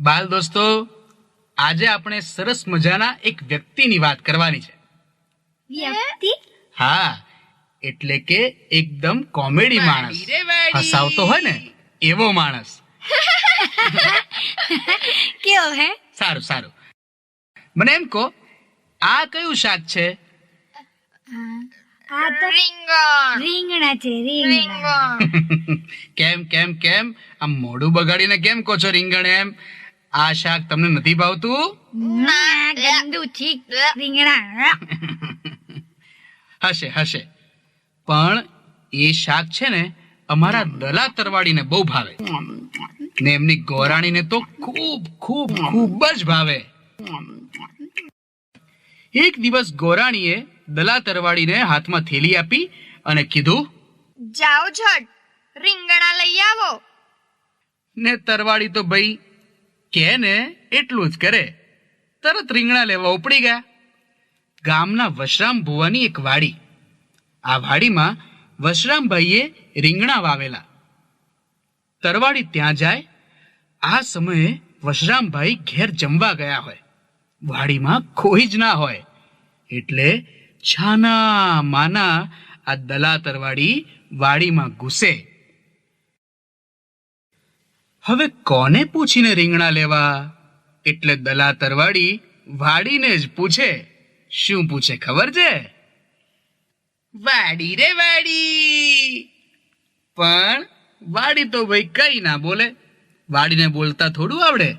બાલ દોસ્તો આજે આપણે સરસ મજાના એક વ્યક્તિની વાત કરવાની છે. વ્યક્તિ? હા એટલે કે એકદમ કોમેડી માણસ. હસાવતો હોય ને એવો માણસ. કેવો હે? સારું સારું. મને એમ કહો આ કયું શાક છે? આ તો રીંગણ. રીંગણા છે રીંગણ. કેમ કેમ કેમ? આમ મોઢું બગાડીને કેમ કહો છો રીંગણ એમ? આ શાક તમને નથી ભાવતું? ના, ગંદુ છીક રીંગણા. હશે હશે. પણ એ શાક છે ને અમારા દલા તરવાડીને બહુ ભાવે. ને એમની ગોરાણીને તો ખૂબ ખૂબ ખૂબ જ ભાવે. એક દિવસ ગોરાણીએ દલા તરવાડીને હાથમાં થેલી આપી અને કીધું જાઓ ઝટ રીંગણા લઈ આવો. ને તરવાડી તો ભાઈ કે ને એટલું જ કરે. તરત રીંગણા લેવા ઉપડી ગયા. ગામના વશરામ ભુવાની એક વાડી. આ વાડીમાં વશરામભાઈએ રીંગણા વાવેલા. તરવાડી ત્યાં જાય આ સમયે વશરામભાઈ ઘેર જમવા ગયા હોય. વાડીમાં કોઈ જ ના હોય. એટલે છાના માના આ દલાતરવાળી વાડીમાં ઘૂસે. હવે કોને પૂછીને રીંગણા લેવા? એટલે દલા તરવાડી વાડીને જ પૂછે. શું પૂછે ખબર છે? વાડી રે વાડી. પણ વાડી તો ભાઈ કઈ ના બોલે. વાડીને બોલતા થોડું આવડે.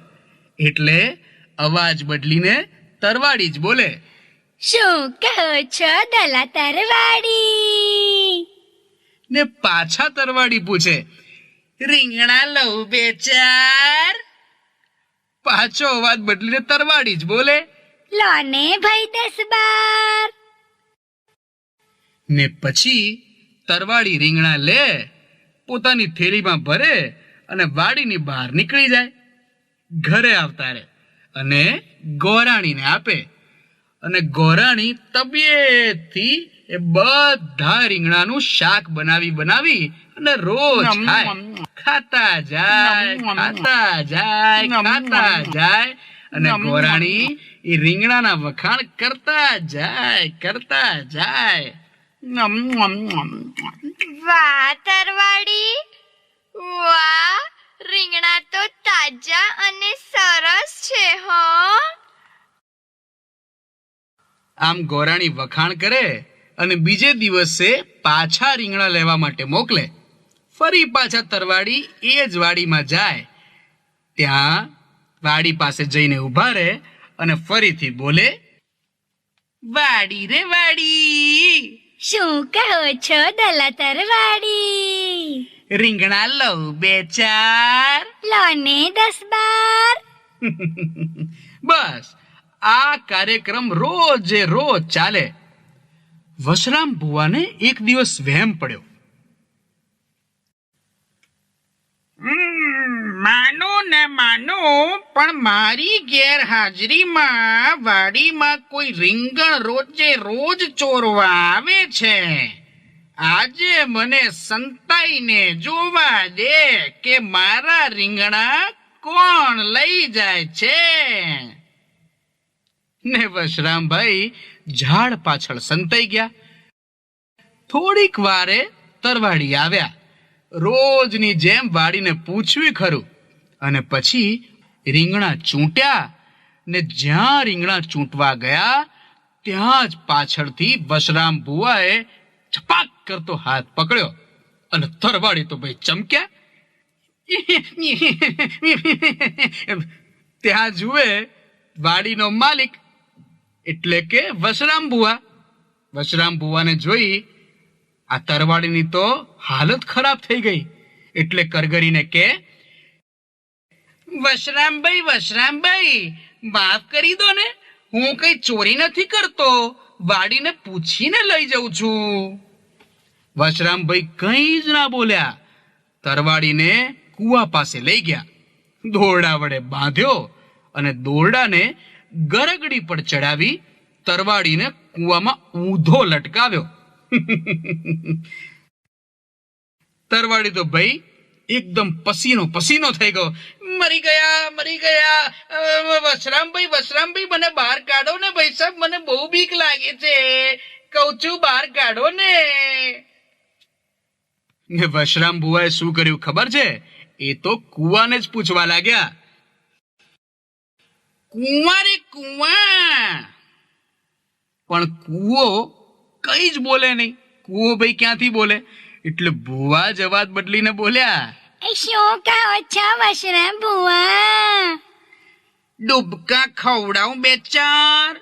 એટલે અવાજ બદલીને તરવાડી જ બોલે. શું કહો છો દલા તરવાડી? ને પાછા તરવાડી પૂછે રીંગણા લઉં બે ચાર? પાછો અવાજ બદલીને તરવાડી જ બોલે. લો ને ભાઈ દસ બાર. ને પછી તરવાડી રીંગણા લે પોતાની થેલીમાં ભરે અને વાડીની બહાર નીકળી જાય. ઘરે આવતા રે અને ગોરાણીને આપે. અને ગોરાણી તબિયતથી એ બધા રીંગણાનું શાક બનાવી બનાવી અને રોજ ખાય. ખાતા જાય ખાતા જાય ખાતા જાય. અને ગોરાણી એ રીંગણાના વખાણ કરતા જાય કરતા જાય. વાહ તરવાડી વાહ રીંગણા તો તાજા અને સરસ છે હો. આમ ગોરાણી વખાણ કરે અને બીજે દિવસે પાછા રીંગણા લેવા માટે મોકલે. ફરી પાછા તરવાડી એ જ વાડીમાં જાય. ત્યાં વાડી પાસે જઈને ઊભા રહે અને ફરીથી બોલે વાડી રે વાડી. શું કહો છો દલા તરવાડી રીંગણા લઉં બે ચાર. લો ને દસ બાર. બસ. આ કાર્યક્રમ રોજે રોજ ચાલે. વશરામ ભુવાને એક દિવસ વહેમ પડ્યો. માનો ને માનો, પણ મારી ગેરહાજરીમાં વાડીમાં કોઈ રીંગણ રોજે રોજ ચોરવા આવે છે. આજે મને સંતાઈને જોવા દે કે મારા રીંગણા કોણ લઈ જાય છે? ને વશરામભાઈ ઝાડ પાછળ સંતાઈ ગયા. થોડીક વારે તરવાડી આવ્યા. રોજની જેમ વાડીને પૂછ્યું ખરું. અને પછી રીંગણા ચૂંટ્યા ને જ્યાં રીંગણા ચૂંટવા ગયા, ત્યાં જ પાછળથી વશરામ ભુવાએ છપાક કરતો હાથ પકડ્યો અને તરવાડી તો ભાઈ ચમક્યા. ત્યાં જુએ વાડીનો માલિક એટલે કે વસરામ બુવા વસરામ બુવાને જોઈ આ તરવાડીની તો હાલત ખરાબ થઈ ગઈ. એટલે કરગરીને કે વસરામભાઈ વસરામભાઈ માફ કરી દો ને. હું કઈ ચોરી નથી કરતો. વાડીને પૂછીને લઈ જઉં છું. વસરામભાઈ કઈ જ ના બોલ્યા. તરવાડીને કુવા પાસે લઈ ગયા. દોરડા વડે બાંધ્યો અને દોરડાને ગરગડી પર ચડાવી તરવાડીને કુવામાં ઊંધો લટકાવ્યો. તરવાડી તો ભાઈ એકદમ પસીનો પસીનો થઈ ગયો. મરી ગયા મરી ગયા. વસરામભાઈ વશરામભાઈ મને બહાર કાઢો ને ભાઈ સાહેબ, મને બહુ બીક લાગે છે. કહું છું, બહાર કાઢો ને. ને વશરામ બુઆએ શું કર્યું ખબર છે? એ તો કુવાને જ પૂછવા લાગ્યા. કુંવા કુવા પણ કૂવો કઈ જ બોલે નહીં. કૂવો ભાઈ ક્યાંથી બોલે? એટલે ભુવા જ અવાજ બદલીને બોલ્યા શું કહો છો વશરામ ભુવા? ડૂબકા ખવડાવું બે ચાર.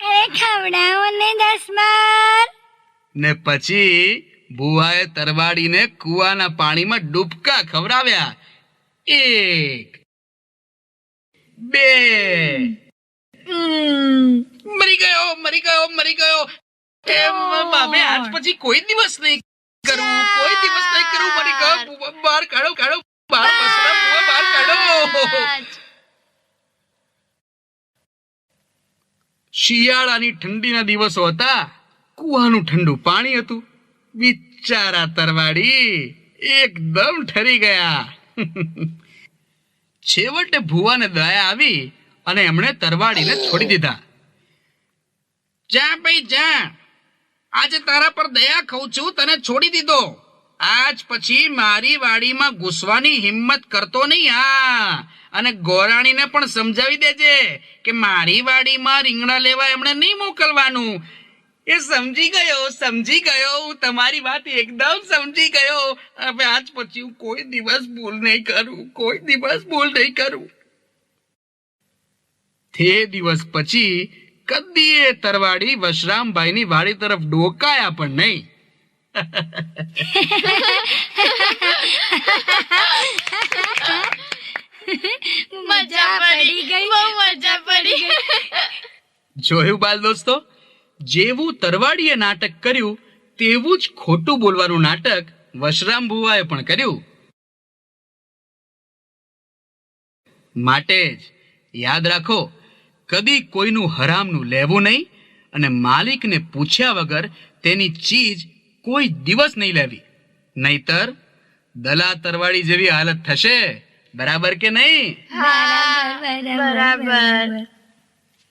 અરે ખવડાવો ને દસ બાર. ને પછી ભુવાએ તરવાડીને કૂવાના પાણીમાં ડૂબકા ખવડાવ્યા. એક બે. મરી ગયો મરી ગયો મરી ગયો. બાપે આજ પછી કોઈ દિવસ નહીં કરું કોઈ દિવસ નહીં કરું. મરી ગયો બહાર કાઢો કાઢો. બહાર બસરા બહાર કાઢો. શિયાળાની ઠંડીના દિવસો હતા. કુવાનું ઠંડુ પાણી હતું. બિચારા તરવાડી એકદમ ઠરી ગયા. છેવટે ભુવાને દયા આવી અને એમણે તરવાડીને છોડી દીધા. જા ભાઈ, જા. આજે તારા પર દયા ખઉં છું, તને છોડી દીધો. આજ પછી મારી વાડીમાં ઘૂસવાની હિંમત કરતો નહીં હા અને ગોરાણીને પણ સમજાવી દેજે કે મારી વાડીમાં રીંગણા લેવા એમણે નહીં મોકલવાનું. એ સમજી ગયો સમજી ગયો. હું તમારી વાત એકદમ સમજી ગયો. હવે આજ પછી હું કોઈ દિવસ ભૂલ નહીં કરું કોઈ દિવસ ભૂલ નહીં કરું. તે દિવસ પછી કદી એ તરવાડી વશરામભાઈની વાડી તરફ ડોકાયા પણ નહીં. મજા પડી. ગઈ બહુ મજા પડી. જોયું બાલ દોસ્તો? જેવું તરવાડીએ નાટક કર્યું, તેવું જ ખોટું બોલવાનું નાટક વશરામ ભુવાએ પણ કર્યું. માટે જ યાદ રાખો, કદી કોઈનું હરામનું લેવું નહીં અને માલિકને પૂછ્યા વગર તેની ચીજ કોઈ દિવસ નહીં લેવી. નહીતર દલા તરવાડી જેવી હાલત થશે. બરાબર કે નહીં? બરાબર.